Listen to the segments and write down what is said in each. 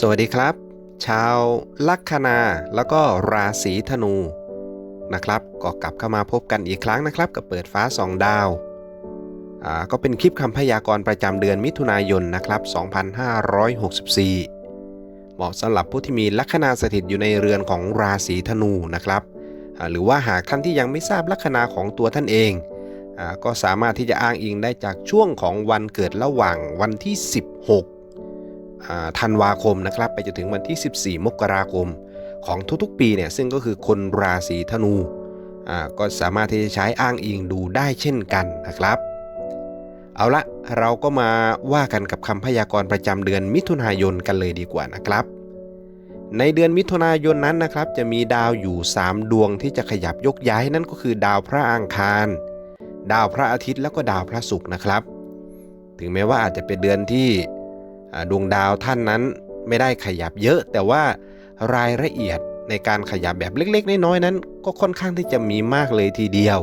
สวัสดีครับ ชาวลัคนาแล้วก็ราศีธนูนะครับ ก็กลับเข้ามาพบกันอีกครั้งนะครับ กับเปิดฟ้าสองดาวอ่าก็เป็นคลิปคำพยากรณ์ประจำเดือนมิถุนายนนะครับ 2564 เหมาะสำหรับผู้ที่มีลัคนาสถิตอยู่ในเรือนของราศีธนูนะครับ หรือว่าหากท่านที่ยังไม่ทราบลัคนาของตัวท่านเองอาก็สามารถที่จะอ้างอิงได้จากช่วงของวันเกิดระหว่างวันที่ 16 ธันวาคมนะครับ ไปจนถึงวันที่ 14 มกราคมของทุกๆ ปีเนี่ยซึ่งก็คือคนราศีธนูอ่าก็สามารถที่จะใช้อ้างอิงดูได้เช่นกันนะครับ เอาละเราก็มาว่ากันกับคำพยากรณ์ประจำเดือนมิถุนายนกันเลยดีกว่านะครับ ในเดือนมิถุนายนนั้นนะครับ จะมีดาวอยู่ 3 ดวงที่จะขยับยกย้ายนั่นก็คือ ดาวพระอังคาร ดาวพระอาทิตย์แล้วก็ดาวพระศุกร์นะครับ ถึงแม้ว่าอาจจะเป็นเดือนที่ ดวงดาวท่านนั้นไม่ได้ขยับเยอะ แต่ว่ารายละเอียดในการขยับแบบเล็กๆ น้อยๆนั้น ก็ค่อนข้างที่จะมีมากเลยทีเดียว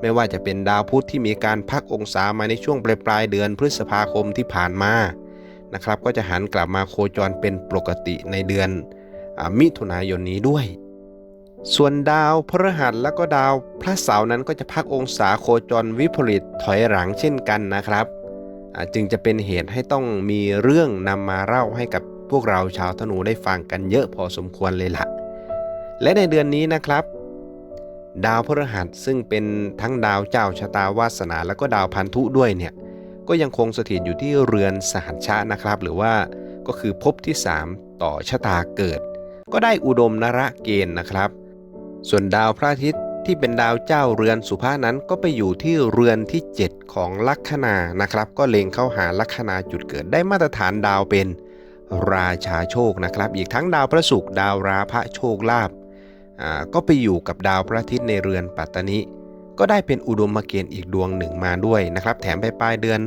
ไม่ว่าจะเป็นดาวพุธที่มีการพักองศามาในช่วงปลายปลายๆเดือนพฤษภาคมที่ผ่านมานะครับ ก็จะหันกลับมาโคจรเป็นปกติในเดือนอมิถุนายนนี้ด้วย ส่วนดาวพฤหัสแล้วก็ดาวพระเสาร์นั้นก็จะพักองศาโคจรวิปริตถอยหลังเช่นกันนะครับ จึงจะเป็นเหตุให้ต้องมีเรื่องนำมาเล่าให้กับพวกเราชาวธนูได้ฟังกันเยอะพอสมควรเลยละ่ะ และในเดือนนี้นะครับ ดาวพฤหัสซึ่งเป็นทั้งดาวเจ้าชะตาวาสนา แล้วก็ดาวพันธุด้วยเนี่ยก็ยังคงสถิตอยู่ที่เรือนสหัชชะนะครับ หรือว่าก็คือภพที่ 3 ต่อชะตาเกิด ก็ได้อุดมนระเกณฑ์นะครับ ส่วนดาวพระอาทิตย์ ที่เป็นดาวเจ้าเรือนสุภานั้นก็ไปอยู่ที่เรือนที่ 7 ของลัคนานะครับ ก็เล็งเข้าหาลัคนาจุดเกิดได้มาตรฐานดาวเป็นราชาโชคนะครับ อีกทั้งดาวพระศุกร์ดาวราพระโชคลาภก็ไปอยู่กับดาวพระอาทิตย์ในเรือนปัตตนิก็ได้เป็นอุดมเกณฑ์อีกดวงหนึ่งมาด้วยนะครับ แถมไปปลายเดือน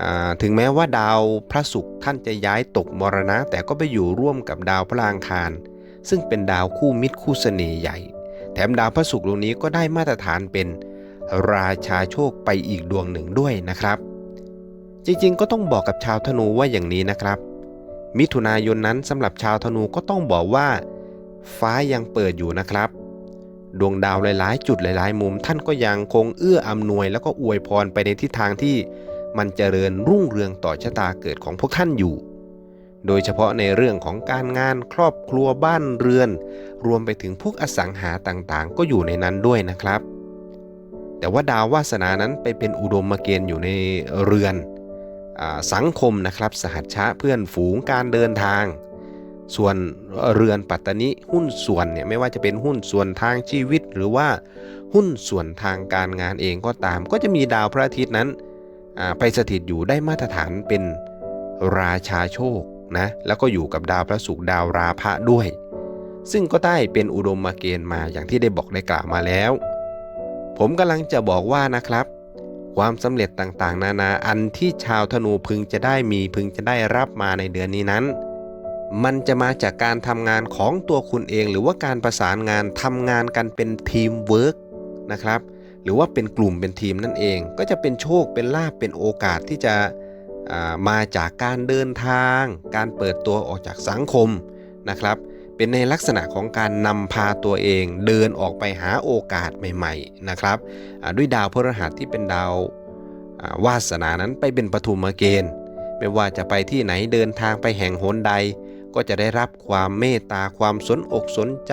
อถึงแม้ว่าดาวพระศุกร์ท่านจะย้ายตกมรณะ แต่ก็ไปอยู่ร่วมกับดาวพระอังคาร ซึ่งเป็นดาวคู่มิตรคู่เสน่ห์ใหญ่ แถมดาวพระศุกร์ดวงนี้ก็ได้มาตรฐานเป็นราชาโชคไปอีกดวงหนึ่งด้วยนะครับ จริงๆ ก็ต้องบอกกับชาวธนูว่าอย่างนี้นะครับ มิถุนายนนั้นสำหรับชาวธนูก็ต้องบอกว่า ฟ้ายังเปิดอยู่นะครับ ดวงดาวหลายๆ จุดหลายๆ มุมท่านก็ยังคงเอื้ออำนวย แล้วก็อวยพรไปในทิศทางที่มันเจริญรุ่งเรืองต่อชะตาเกิดของพวกท่านอยู่ โดยเฉพาะในเรื่องของการงานครอบครัวบ้านเรือน รวมไปถึงพวกอสังหาต่างๆ ก็อยู่ในนั้นด้วยนะครับ แต่ว่าดาววาสนานั้นไปเป็นอุดมเกณฑ์อยู่ในเรือนอสังคมนะครับสหัชชะเพื่อนฝูงการเดินทาง ส่วนเรือนปัตตนิหุ้นส่วนเนี่ยไม่ว่าจะเป็นหุ้นส่วนทางชีวิต หรือว่าหุ้นส่วนทางการงานเองก็ตาม ก็จะมีดาวพระอาทิตย์นั้นไปสถิตอยู่ได้มาตรฐานเป็นราชาโชค นะแล้วก็อยู่กับดาวพระศุกร์ดาวราพะด้วย ซึ่งก็ได้เป็นอุดมมาเกณฑ์มาอย่างที่ได้บอกได้กล่าวมาแล้ว ผมกำลังจะบอกว่านะครับ ความสำเร็จต่างๆ นานาอันที่ชาวธนูพึงจะได้มีพึงจะได้รับมาในเดือนนี้นั้น มันจะมาจากการทำงานของตัวคุณเอง หรือว่าการประสานงานทำงานกันเป็นทีมเวิร์กนะครับหรือว่าเป็นกลุ่มเป็นทีมนั่นเอง ก็จะเป็นโชคเป็นลาภเป็นโอกาสที่จะ มาจากการเดินทาง การเปิดตัวออกจากสังคมนะครับ เป็นในลักษณะของการนำพาตัวเองเดินออกไปหาโอกาสใหม่ๆนะครับด้วยดาวพฤหัสที่เป็นดาววาสนานั้นไปเป็นปฐุมเกณฑ์ ไม่ว่าจะไปที่ไหนเดินทางไปแห่งหนใด ก็จะได้รับความเมตตาความสนอกสนใจ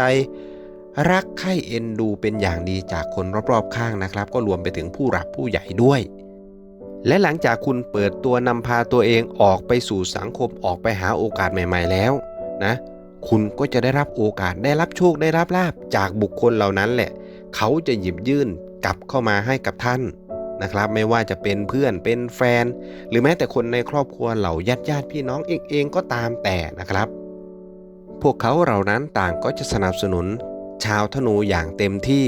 รักใคร่เอ็นดูเป็นอย่างดีจากคนรอบๆข้างนะครับ ก็รวมไปถึงผู้หลักผู้ใหญ่ด้วย และหลังจากคุณเปิดตัวนำพาตัวเองออกไปสู่สังคมออกไปหาโอกาสใหม่ ๆ แล้วนะ คุณก็จะได้รับโอกาสได้รับโชคได้รับลาบจากบุคคลเหล่านั้นแหละ เขาจะหยิบยื่นกลับเข้ามาให้กับท่านนะครับ ไม่ว่าจะเป็นเพื่อนเป็นแฟน หรือแม้แต่คนในครอบครัวเหล่าญาติญาติพี่น้องเองเองก็ตามแต่นะครับ พวกเขาเหล่านั้นต่างก็จะสนับสนุนชาวธนูอย่างเต็มที่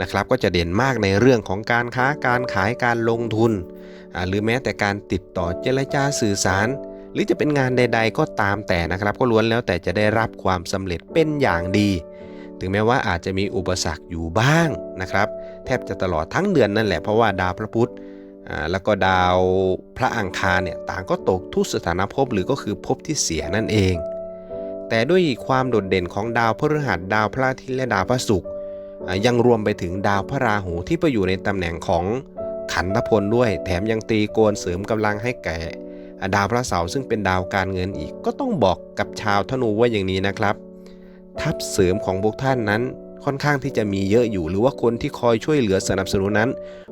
นะครับก็จะเด่นมากในเรื่องของการค้าการขายการลงทุน หรือแม้แต่การติดต่อเจรจาสื่อสาร หรือจะเป็นงานใด ๆ ก็ตามแต่นะครับ ก็ล้วนแล้วแต่จะได้รับความสำเร็จเป็นอย่างดี ถึงแม้ว่าอาจจะมีอุปสรรคอยู่บ้างนะครับ แทบจะตลอดทั้งเดือนนั่นแหละเพราะว่าดาวพระพุธแล้วก็ดาวพระอังคารเนี่ยต่างก็ตกทุกสถานภพหรือก็คือภพที่เสียนั่นเอง แต่ด้วยความโดดเด่นของดาวพฤหัสดาวพระอาทิตย์และดาวพระศุกร์ ยังรวมไปถึงดาวพระราหูที่ไปอยู่ในตำแหน่งของขันธพลด้วย แถมยังตีโกนเสริมกำลังให้แก่ดาวพระเสาร์ซึ่งเป็นดาวการเงินอีก ก็ต้องบอกกับชาวธนูว่าอย่างนี้นะครับ ทัพเสริมของพวกท่านนั้นค่อนข้างที่จะมีเยอะอยู่ หรือว่าคนที่คอยช่วยเหลือสนับสนุนนั้น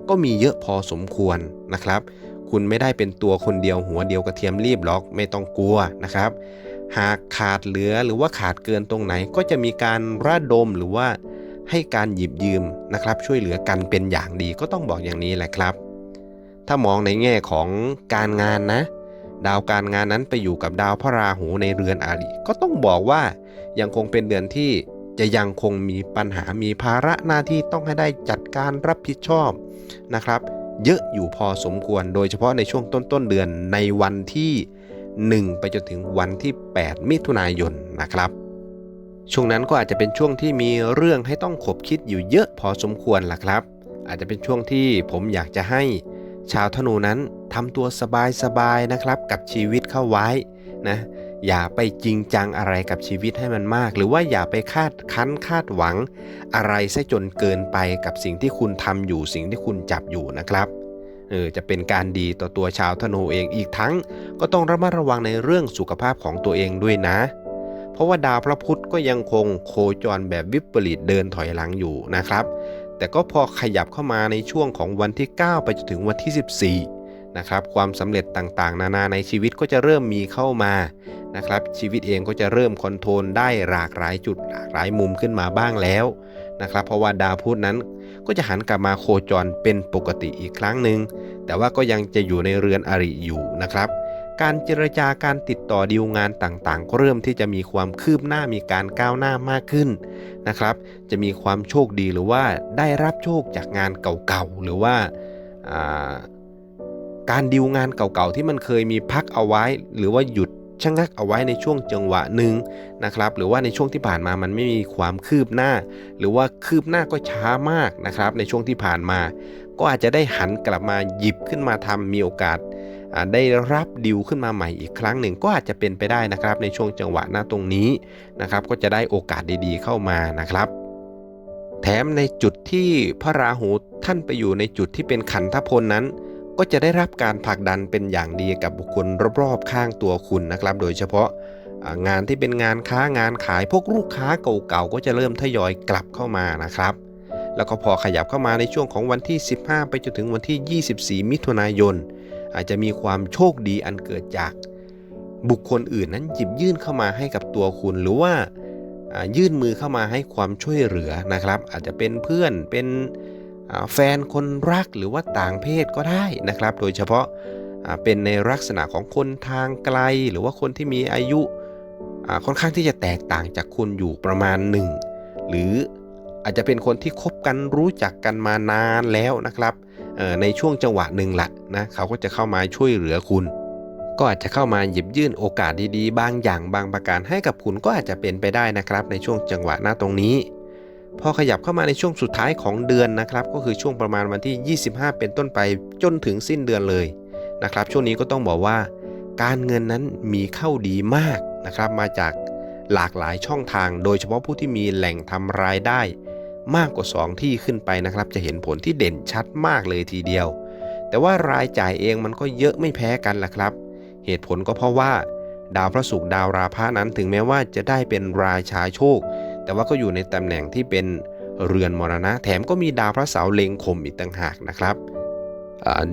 ก็มีเยอะพอสมควรนะครับ คุณไม่ได้เป็นตัวคนเดียวหัวเดียวกระเทียมรีบหรอกไม่ต้องกลัวนะครับ หากขาดเหลือหรือว่าขาดเกินตรงไหนก็จะมีการระดมหรือว่า ให้การหยิบยืมนะครับ ช่วยเหลือกันเป็นอย่างดีก็ต้องบอกอย่างนี้แหละครับ ถ้ามองในแง่ของการงานนะ ดาวการงานนั้นไปอยู่กับดาวพระราหูในเรือนอาริก็ต้องบอกว่ายังคงเป็นเดือนที่จะยังคงมีปัญหามีภาระหน้าที่ต้องให้ได้จัดการรับผิดชอบนะครับ เยอะอยู่พอสมควรโดยเฉพาะในช่วงต้นต้นๆเดือนในวันที่ 1 ไปจนถึงวันที่ 8 มิถุนายนนะครับ ช่วงนั้นก็อาจจะเป็นช่วงที่มีเรื่องให้ต้องขบคิดอยู่เยอะพอสมควรล่ะครับ อาจจะเป็นช่วงที่ผมอยากจะให้ ชาวธนูนั้นทำตัวสบายๆนะครับ กับชีวิตเข้าไว้นะอย่าไปจริงจังอะไรกับชีวิตให้มันมาก หรือว่าอย่าไปคาดคั้นคาดหวัง อะไรซะจนเกินไปกับสิ่งที่คุณทำอยู่สิ่งที่คุณจับอยู่นะครับเออจะเป็นการดีต่อตัวชาวธนูเองอีกทั้ง ก็ต้องระมัดระวังในเรื่องสุขภาพของตัวเองด้วยนะ เพราะว่าดาวพระพุธก็ยังคงโคจรแบบวิปริตเดินถอยหลังอยู่นะครับ แต่ก็พอขยับเข้ามาในช่วงของวันที่ 9 ไปจนถึงวันที่ 14 นะครับ ความสำเร็จต่างๆ นานาในชีวิตก็จะเริ่มมีเข้ามานะครับ ชีวิตเองก็จะเริ่มคอนโทรลได้หลากหลายจุดหลากหลายมุมขึ้นมาบ้างแล้วนะครับ เพราะว่าดาวพุธนั้นก็จะหันกลับมาโคจรเป็นปกติอีกครั้งหนึ่งแต่ว่าก็ยังจะอยู่ในเรือนอริอยู่นะครับ การเจรจาการติดต่อดีลงานต่างๆ ก็เริ่มที่จะมีความคืบหน้ามีการก้าวหน้ามากขึ้นนะครับ จะมีความโชคดีหรือว่าได้รับโชคจากงานเก่าๆหรือว่าาการดีลงานเก่าๆที่มันเคยมีพักเอาไว้ หรือว่าหยุดชะงักเอาไว้ในช่วงจังหวะหนึ่งนะครับ หรือว่าในช่วงที่ผ่านมามันไม่มีความคืบหน้า หรือว่าคืบหน้าก็ช้ามากนะครับ ในช่วงที่ผ่านมา ก็อาจจะได้หันกลับมาหยิบขึ้นมาทำมีโอกาส ได้รับดิวขึ้นมาใหม่อีกครั้งหนึ่งก็อาจจะเป็นไปได้นะครับในช่วงจังหวะหน้าตรงนี้นะครับก็จะได้โอกาสดีๆเข้ามานะครับแถมในจุดที่พระราหูท่านไปอยู่ในจุดที่เป็นขันธพลนั้น ก็จะได้รับการผลักดันเป็นอย่างดีกับบุคคลรอบๆข้างตัวคุณนะครับ โดยเฉพาะงานที่เป็นงานค้างานขายพวกลูกค้าเก่าๆก็จะเริ่มทยอยกลับเข้ามานะครับ แล้วก็พอขยับเข้ามาในช่วงของวันที่ 15 ไปจนถึงวันที่ 24 มิถุนายน อาจจะมีความโชคดีอันเกิดจากบุคคลอื่นนั้นหยิบยื่นเข้ามาให้กับตัวคุณ หรือว่ายื่นมือเข้ามาให้ความช่วยเหลือนะครับ อาจจะเป็นเพื่อนเป็นแฟนคนรักหรือว่าต่างเพศก็ได้นะครับ โดยเฉพาะเป็นในลักษณะของคนทางไกล หรือว่าคนที่มีอายุค่อนข้างที่จะแตกต่างจากคุณอยู่ประมาณหนึ่งหรือ อาจจะเป็นคนที่คบกันรู้จักกันมานานแล้วนะครับในช่วงจังหวะหนึ่งละนะเขาก็จะเข้ามาช่วยเหลือคุณ ก็อาจจะเข้ามาหยิบยื่นโอกาสดีๆ บางอย่างบางประการให้กับคุณก็อาจจะเป็นไปได้นะครับ ในช่วงจังหวะหน้าตรงนี้ พอขยับเข้ามาในช่วงสุดท้ายของเดือนนะครับ ก็คือช่วงประมาณวันที่ 25 เป็นต้นไปจนถึงสิ้นเดือนเลยนะครับ ช่วงนี้ก็ต้องบอกว่า การเงินนั้นมีเข้าดีมากนะครับมาจากหลากหลายช่องทาง โดยเฉพาะผู้ที่มีแหล่งทำรายได้ มากกว่า 2 ที่ขึ้นไปนะครับ จะเห็นผลที่เด่นชัดมากเลยทีเดียว แต่ว่ารายจ่ายเองมันก็เยอะไม่แพ้กันล่ะครับ เหตุผลก็เพราะว่า ดาวพระศุกร์ดาวราพะนั้นถึงแม้ว่าจะได้เป็นราชาโชค แต่ว่าก็อยู่ในตำแหน่งที่เป็นเรือนมรณะ แถมก็มีดาวพระเสาร์เล็งคมอีกต่างหากนะครับ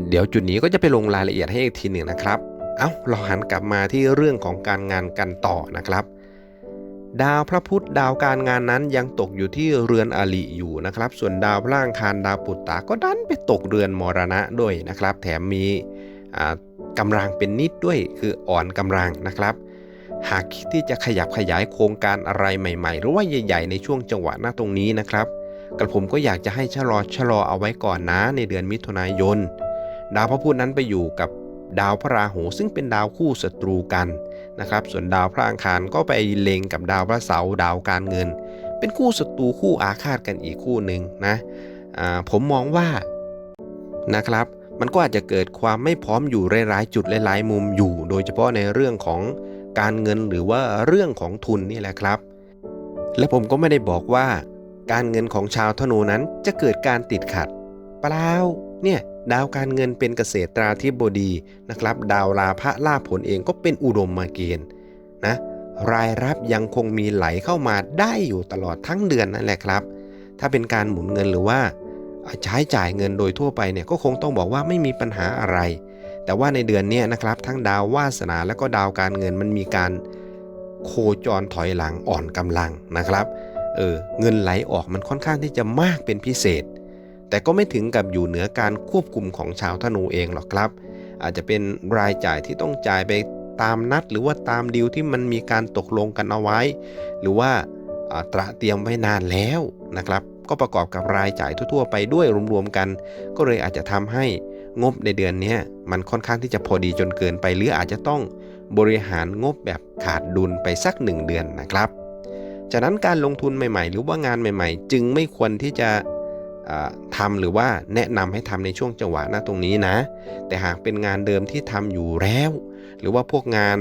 เดี๋ยวจุดนี้ก็จะไปลงรายละเอียดให้อีกทีหนึ่งนะครับ เอาเราหันกลับมาที่เรื่องของการงานกันต่อนะครับ ดาวพระพุธดาวการงานนั้นยังตกอยู่ที่เรือนอลิอยู่นะครับ ส่วนดาวพระอังคารดาวปุตตะก็ดันไปตกเรือนมรณะด้วยนะครับ แถมมีอ่ากำลังเป็นนิดด้วยคืออ่อนกำลังนะครับ หากคิดที่จะขยับขยายโครงการอะไรใหม่ๆ หรือว่าใหญ่ ๆ ในช่วงจังหวะหน้าตรงนี้นะครับกระผมก็อยากจะให้ชะลอชะลอเอาไว้ก่อนนะในเดือนมิถุนายน ดาวพระพุธนั้นไปอยู่กับดาวพระราหูซึ่งเป็นดาวคู่ศัตรูกัน นะครับ ส่วนดาวพระอังคารก็ไปเล็งกับดาวพระเสาร์ดาวการเงิน เป็นคู่ศัตรูคู่อาฆาตกันอีกคู่หนึ่งนะผมมองว่านะครับมันก็อาจจะเกิดความไม่พร้อมอยู่หลายๆจุดหลายๆมุมอยู่ โดยเฉพาะในเรื่องของการเงินหรือว่าเรื่องของทุนนี่แหละครับ และผมก็ไม่ได้บอกว่า การเงินของชาวธนูนั้นจะเกิดการติดขัด เปล่า เนี่ยดาวการเงินเป็นเกษตราธิบดีนะครับ ดาวลาภะลาผลเองก็เป็นอุดมมาเกณฑ์นะรายรับยังคงมีไหลเข้ามาได้อยู่ตลอดทั้งเดือนนั่นแหละครับ ถ้าเป็นการหมุนเงินหรือว่า ใช้จ่ายเงินโดยทั่วไปเนี่ยก็คงต้องบอกว่าไม่มีปัญหาอะไร แต่ว่าในเดือนนี้นะครับ ทั้งดาววาสนาและก็ดาวการเงินมันมีการโคจรถอยหลังอ่อนกำลังนะครับเออเงินไหลออกมันค่อนข้างที่จะมากเป็นพิเศษ แต่ก็ไม่ถึงกับอยู่เหนือการควบคุมของชาวธนูเองหรอกครับ อาจจะเป็นรายจ่ายที่ต้องจ่ายไปตามนัด หรือว่าตามดีลที่มันมีการตกลงกันเอาไว้ หรือว่าตระเตรียมไว้นานแล้วนะครับ ก็ประกอบกับรายจ่ายทั่ว ๆ ไปด้วยรวมๆกัน ก็เลยอาจจะทำให้งบในเดือนนี้มันค่อนข้างที่จะพอดีจนเกินไป หรืออาจจะต้องบริหารงบแบบขาดดุลไปสัก 1 เดือนนะครับ จากนั้นการลงทุนใหม่ๆ หรือว่างานใหม่ ๆ จึงไม่ควรที่จะ อ่าทำหรือว่าแนะนำให้ทำในช่วงจังหวะหน้าตรงนี้นะ แต่หากเป็นงานเดิมที่ทำอยู่แล้ว หรือว่าพวกงาน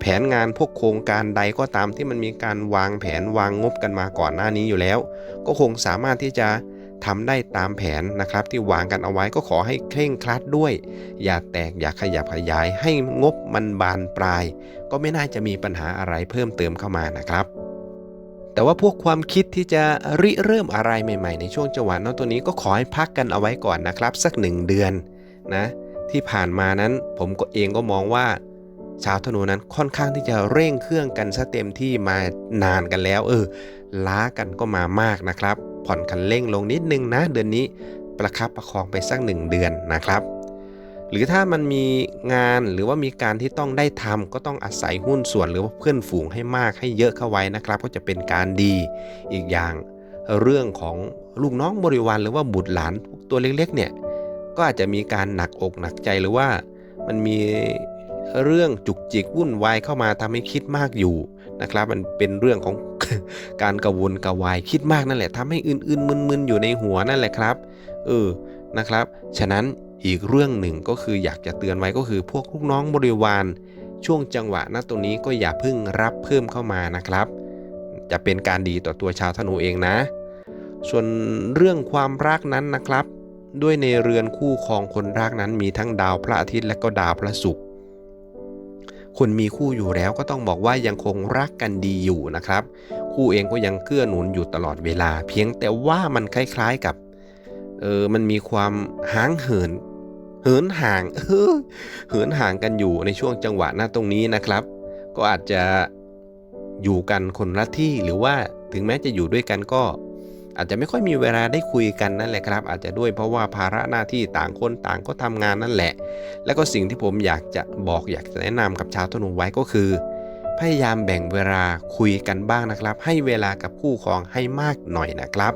แผนงานพวกโครงการใดก็ตามที่มันมีการวางแผนวางงบกันมาก่อนหน้านี้อยู่แล้ว ก็คงสามารถที่จะทำได้ตามแผนนะครับ ที่วางกันเอาไว้ก็ขอให้เคร่งครัดด้วย อย่าแตกอย่าขยับขยายให้งบมันบานปลาย ก็ไม่น่าจะมีปัญหาอะไรเพิ่มเติมเข้ามานะครับ แต่ว่าพวกความคิดที่จะริเริ่มอะไรใหม่ ๆ ในช่วงจังหวะนั้นตัวนี้ก็ขอให้พักกันเอาไว้ก่อนนะครับ สักหนึ่งเดือนนะที่ผ่านมานั้นผมก็เองก็มองว่า ชาวธนูนั้นค่อนข้างที่จะเร่งเครื่องกันซะเต็มที่มานานกันแล้ว เออ ล้ากันก็มามากนะครับ ผ่อนคันเร่งลงนิดนึงนะเดือนนี้ประคับประคองไปสักหนึ่งเดือนนะครับ หรือถ้ามันมีงานหรือว่ามีการที่ต้องได้ทำก็ต้องอาศัยหุ้นส่วนหรือว่าเพื่อนฝูงให้มากให้เยอะเข้าไว้นะครับ ก็จะเป็นการดีอีกอย่างเรื่องของลูกน้องบริวารหรือว่าบุตรหลานตัวเล็กๆเนี่ยก็อาจจะมีการหนักอกหนักใจหรือว่ามันมีเรื่องจุกจิกวุ่นวายเข้ามาทำให้คิดมากอยู่นะครับ มันเป็นเรื่องของการกระวนกระวายคิดมากนั่นแหละทำให้อื่นๆมึนๆอยู่ในหัวนั่นแหละครับเออนะครับ ฉะนั้น อีกเรื่องหนึ่งก็คืออยากจะเตือนไว้ก็คือ พวกลูกน้องบริวาร ช่วงจังหวะณตรงนี้ก็อย่าเพิ่งรับเพิ่มเข้ามานะครับ จะเป็นการดีต่อตัวชาวธนูเองนะ ส่วนเรื่องความรักนั้นนะครับ ด้วยในเรือนคู่ครองคนรักนั้นมีทั้งดาวพระอาทิตย์และก็ดาวพระศุกร์คนมีคู่อยู่แล้วก็ต้องบอกว่ายังคงรักกันดีอยู่นะครับ คู่เองก็ยังเกื้อหนุนอยู่ตลอดเวลา เพียงแต่ว่ามันคล้ายๆกับ เออมันมีความห่างเหิน เหินห่างเออเหินห่างกันอยู่ในช่วงจังหวะหน้าตรงนี้นะครับ ก็อาจจะอยู่กันคนละที่หรือว่าถึงแม้จะอยู่ด้วยกันก็ อาจจะไม่ค่อยมีเวลาได้คุยกันนั่นแหละครับ อาจจะด้วยเพราะว่าภาระหน้าที่ต่างคนต่างก็ทำงานนั่นแหละ แล้วก็สิ่งที่ผมอยากจะบอกอยากจะแนะนำกับชาวธนูไว้ก็คือ พยายามแบ่งเวลาคุยกันบ้างนะครับ ให้เวลากับคู่ครองให้มากหน่อยนะครับ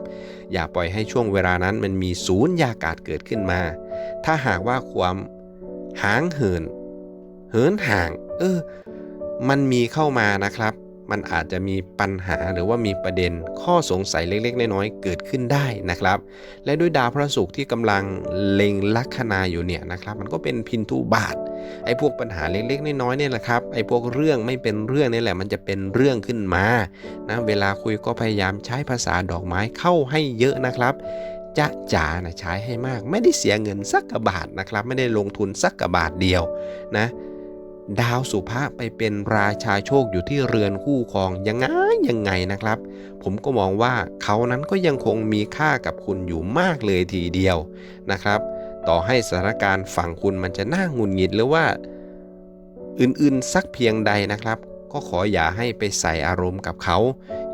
อย่าปล่อยให้ช่วงเวลานั้นมันมีศูนย์ยากาศเกิดขึ้นมา ถ้าหากว่าความห่างเหิน เหินห่าง เออ มันมีเข้ามานะครับ มันอาจจะมีปัญหาหรือว่ามีประเด็นข้อสงสัยเล็กๆ น้อยๆเกิดขึ้นได้นะครับ และด้วยดาวพระศุกร์ที่กำลังเล็งลัคนาอยู่เนี่ยนะครับ มันก็เป็นพินทุบาทไอ้พวกปัญหาเล็กๆ น้อยๆเนี่ยแหละครับไอ้พวกเรื่องไม่เป็นเรื่องนี่แหละมันจะเป็นเรื่องขึ้นมานะเวลาคุยก็พยายามใช้ภาษาดอกไม้เข้าให้เยอะนะครับจะจ๋านะใช้ให้มาก ไม่ได้เสียเงินสักกระบาทนะครับ ไม่ได้ลงทุนสักกระบาทเดียวนะ ดาวสุภาไปเป็นราชาโชคอยู่ที่เรือนคู่ครองยังไงยังไงนะครับ ผมก็มองว่าเขานั้นก็ยังคงมีค่ากับคุณอยู่มากเลยทีเดียวนะครับ ต่อให้สถานการณ์ฝั่งคุณมันจะน่าหงุนหงิดหรือว่า อื่นๆสักเพียงใดนะครับ ก็ขออย่าให้ไปใส่อารมณ์กับเขา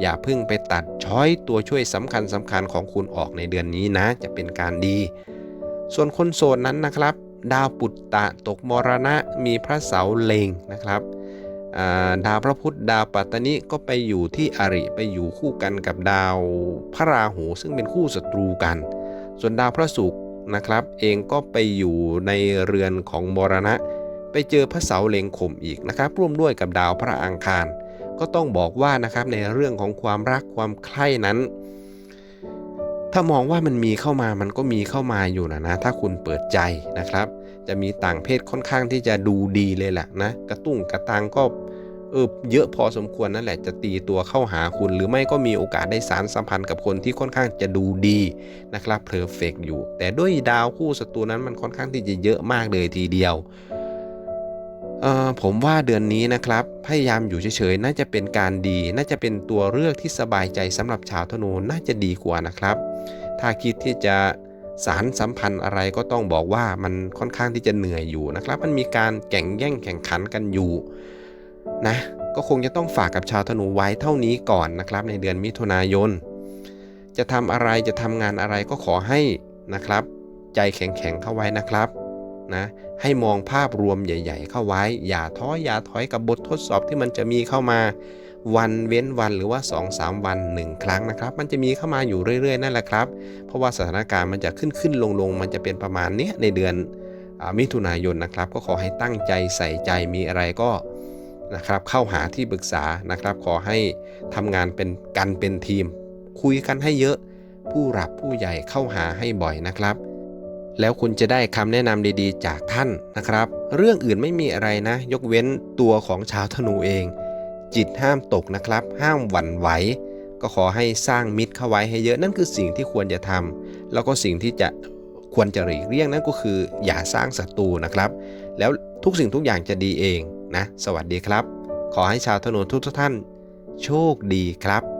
อย่าเพิ่งไปตัดช้อยตัวช่วยสำคัญสำคัญของคุณออกในเดือนนี้นะ จะเป็นการดี ส่วนคนโสดนั้นนะครับ ดาวปุตตะตกมรณะมีพระเสาเลงนะครับดาวพระพุธดาวปัตตนิก็ไปอยู่ที่อริไปอยู่คู่กันกับดาวพระราหูซึ่งเป็นคู่ศัตรูกัน ส่วนดาวพระศุกร์นะครับ เองก็ไปอยู่ในเรือนของมรณะ ไปเจอพระเสาเลงข่มอีกนะครับ ร่วมด้วยกับดาวพระอังคาร ก็ต้องบอกว่านะครับในเรื่องของความรักความใคร่นั้น ถ้ามองว่ามันมีเข้ามามันก็มีเข้ามาอยู่นะนะ ถ้าคุณเปิดใจนะครับ จะมีต่างเพศค่อนข้างที่จะดูดีเลยแหละนะ กระตุ้งกระตังก็เออเยอะพอสมควรนั่นแหละจะตีตัวเข้าหาคุณ หรือไม่ก็มีโอกาสได้สารสัมพันธ์กับคนที่ค่อนข้างจะดูดีนะครับเพอร์เฟกอยู่ แต่ด้วยดาวคู่ศัตรูนั้นมันค่อนข้างที่จะเยอะมากเลยทีเดียว ผมว่าเดือนนี้นะครับ พยายามอยู่เฉยๆ น่าจะเป็นการดี น่าจะเป็นตัวเลือกที่สบายใจสำหรับชาวธนูน่าจะดีกว่านะครับ ถ้าคิดที่จะสารสัมพันธ์อะไรก็ต้องบอกว่ามันค่อนข้างที่จะเหนื่อยอยู่นะครับ มันมีการแข่งแย่งแข่งขันกันอยู่นะก็คงจะต้องฝากกับชาวธนูไว้เท่านี้ก่อนนะครับ ในเดือนมิถุนายน จะทำอะไรจะทำงานอะไรก็ขอให้นะครับ ใจแข็งๆเข้าไว้นะครับ นะให้มองภาพรวมใหญ่ ๆ เข้าไว้ อย่าท้ออย่าถอยกับบททดสอบที่มันจะมีเข้ามาวันเว้นวันหรือว่า 2-3 วัน 1 ครั้งนะครับ มันจะมีเข้ามาอยู่เรื่อยๆนั่นแหละครับ เพราะว่าสถานการณ์มันจะขึ้นขึ้นลงลงมันจะเป็นประมาณนี้ในเดือนอมิถุนายนนะครับ ก็ขอให้ตั้งใจใส่ใจมีอะไรก็นะครับ เข้าหาที่ปรึกษานะครับ ขอให้ทำงานเป็นกันเป็นทีม คุยกันให้เยอะ ผู้หลับผู้ใหญ่เข้าหาให้บ่อยนะครับ แล้วคุณจะได้คำแนะนำดีๆ จากท่านนะครับ เรื่องอื่นไม่มีอะไรนะ ยกเว้นตัวของชาวธนูเอง จิตห้ามตกนะครับ ห้ามหวั่นไหวก็ขอให้สร้างมิตรเข้าไว้ให้เยอะนั่นคือสิ่งที่ควรจะทำแล้วก็สิ่งที่จะควรจะหลีกเลี่ยงนั่นก็คือ อย่าสร้างศัตรูนะครับ แล้วทุกสิ่งทุกอย่างจะดีเองนะ สวัสดีครับ ขอให้ชาวธนูทุกท่าน โชคดีครับ